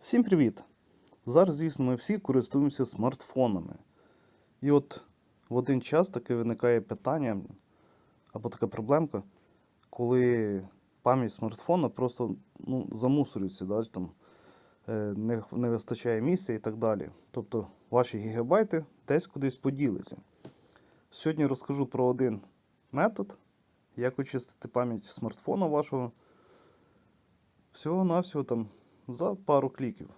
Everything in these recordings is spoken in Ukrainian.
Всім привіт! Зараз, звісно, ми всі користуємося смартфонами. І от в один час таке виникає питання або така проблемка, коли пам'ять смартфона просто ну, замусорюється, да, там, е, не, не вистачає місця і так далі. Тобто ваші гігабайти десь кудись поділися. Сьогодні розкажу про один метод, як очистити пам'ять смартфона вашого всього-навсього там за пару кліків.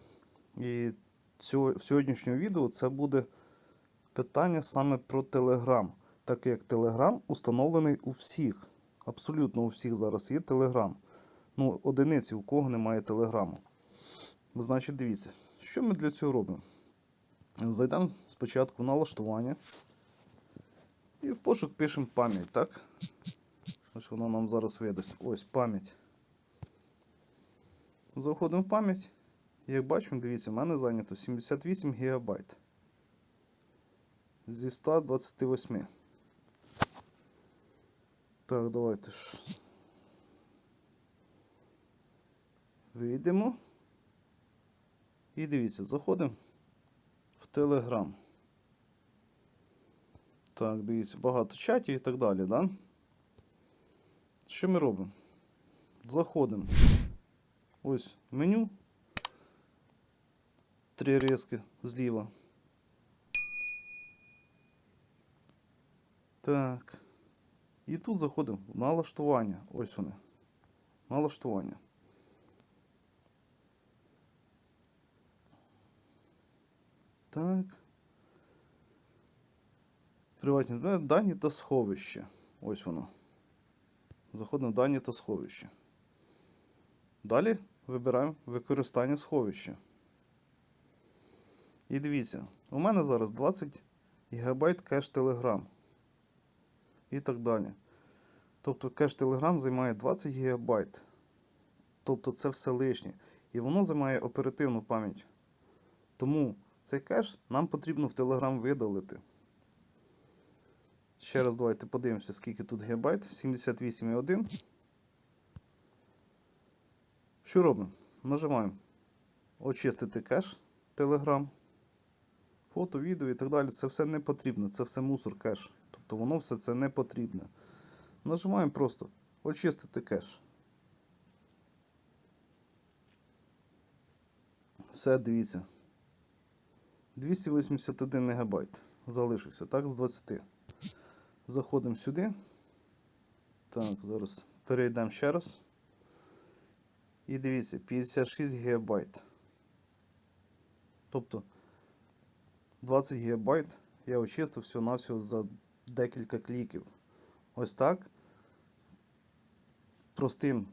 І в сьогоднішньому відео це буде питання саме про Telegram. Так як Telegram установлений у всіх. Абсолютно у всіх зараз є Telegram. Ну, одиниці, у кого немає Телеграму. Значить, дивіться, що ми для цього робимо? Зайдемо спочатку в налаштування. І в пошук пишемо пам'ять, так? Ось воно нам зараз видасть. Ось пам'ять. Заходимо в пам'ять. Як бачимо, дивіться, в мене зайнято 78 ГБ. Зі 128. Так, давайте ж. Вийдемо. І дивіться, заходимо в Telegram. Так, дивіться, багато чатів і так далі, да? Що ми робимо? Заходимо. Ось меню. Три риски зліва. Так. І тут заходимо в налаштування. Ось вони. Налаштування. Так. Приватні дані- дані та сховище. Ось воно. Заходимо в дані та сховище. Далі вибираємо використання сховища. І дивіться, у мене зараз 20 ГБ кеш Telegram. І так далі. Тобто кеш Telegram займає 20 ГБ. Тобто це все лишнє. І воно займає оперативну пам'ять. Тому цей кеш нам потрібно в Telegram видалити. Ще раз давайте подивимося, скільки тут гігабайт. 78,1. Що робимо? Нажимаємо очистити кеш Telegram. Фото, відео і так далі. Це все не потрібно. Це все мусор кеш. Тобто воно все це не потрібне. Нажимаємо просто очистити кеш. Все, дивіться. 281 МБ залишився, так, з 20. Заходимо сюди. Так, зараз перейдемо ще раз. І дивіться, 56 ГБ. Тобто 20 ГБ я очистив всього-навсього за декілька кліків. Ось так. Простим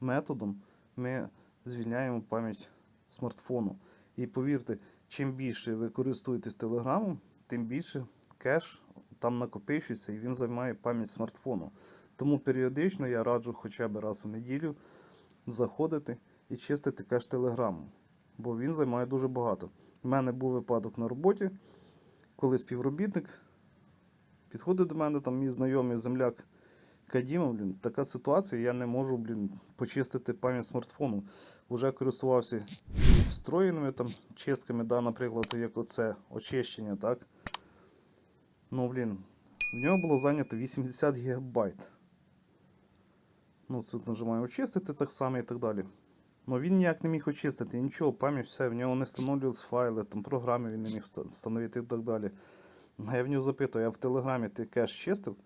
методом ми звільняємо пам'ять смартфону. І повірте, чим більше ви користуєтесь телеграмом, тим більше кеш там накопичується і він займає пам'ять смартфону. Тому періодично я раджу хоча б раз в неділю заходити і чистити кеш телеграму, бо він займає дуже багато. У мене був випадок на роботі, коли співробітник підходить до мене, там мій знайомий земляк Кадіма, блін, така ситуація, я не можу блін, почистити пам'ять смартфону. Уже користувався встроєними там чистками, да, наприклад, як оце очищення, так? Ну, блін, в нього було зайнято 80 гігабайт. Ну, тут нажимаю очистити так само і так далі. Ну він ніяк не міг очистити, нічого, пам'ять, все, в нього не встановлювалися файли, там програми він не міг встановити і так далі. А я в нього запитую, а в телеграмі ти кеш чистив?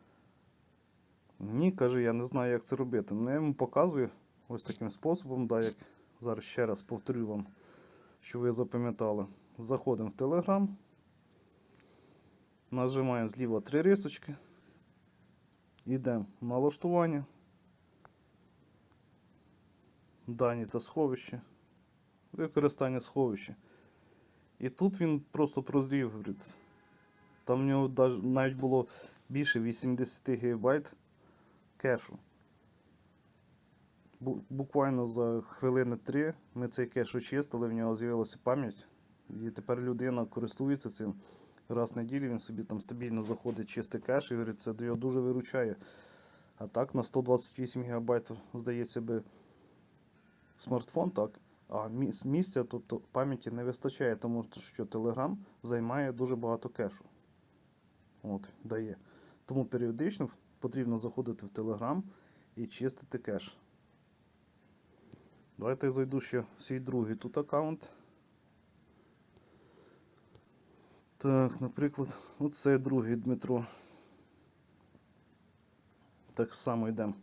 Ні, каже, я не знаю, як це робити. Ну, я йому показую ось таким способом, да, як зараз ще раз повторю вам, що ви запам'ятали. Заходимо в Telegram, нажимаємо зліва три рисочки, йдемо в налаштування, дані та сховище, використання сховища. І тут він просто прозрів. Там в нього навіть було більше 80 ГБ кешу. Буквально за хвилини три ми цей кеш очистили, в нього з'явилася пам'ять. І тепер людина користується цим. Раз в неділю він собі там стабільно заходить чистий кеш і говорить, це його дуже виручає. А так на 128 ГБ, здається би, смартфон, так. А місця, тобто пам'яті не вистачає, тому що Telegram займає дуже багато кешу. От, дає. Тому періодично потрібно заходити в Telegram і чистити кеш. Давайте я зайду ще в свій другий тут аккаунт. Так, наприклад, оце другий Дмитро. Так само йдемо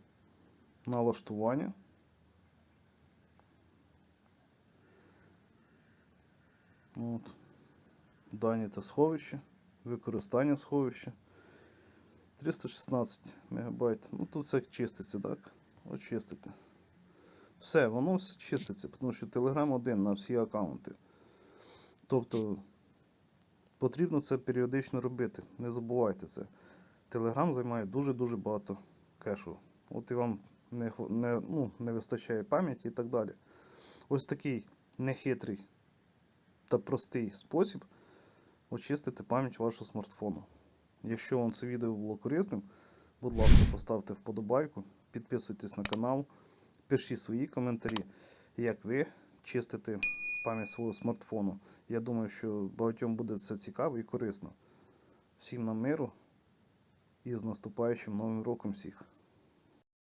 на налаштування. От. Дані та сховище, використання сховища. 316 МБ. Ну тут все чиститься, так? Очистити. Все, воно все чиститься, тому що Telegram один на всі аккаунти. Тобто потрібно це періодично робити. Не забувайте це. Telegram займає дуже-дуже багато кешу. От і вам не, не, ну, не вистачає пам'яті і так далі. Ось такий нехитрий та простий спосіб очистити пам'ять вашого смартфону. Якщо вам це відео було корисним, будь ласка, поставте вподобайку, підписуйтесь на канал, пишіть свої коментарі, як ви чистите пам'ять свого смартфону. Я думаю, що багатьом буде це цікаво і корисно. Всім нам миру і з наступаючим новим роком всіх!